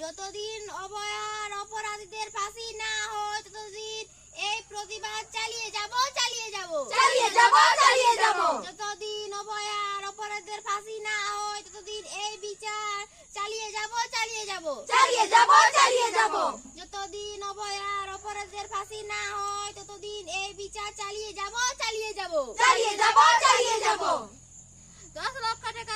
যতদিন অবয়ার অপরাধীদের ফাঁসি না হয় ততদিন এই প্রতিবাদ চালিয়ে যাব চালিয়ে যাব। চালিয়ে যাব চালিয়ে যাব। যতদিন অবয়ার অপরাধীদের ফাঁসি না হয় ততদিন এই বিচার চালিয়ে যাব চালিয়ে যাব। চালিয়ে যাব চালিয়ে যাব। যতদিন অবয়ার অপরাধীদের ফাঁসি না হয় ততদিন এই বিচার চালিয়ে যাব চালিয়ে যাব। চালিয়ে যাব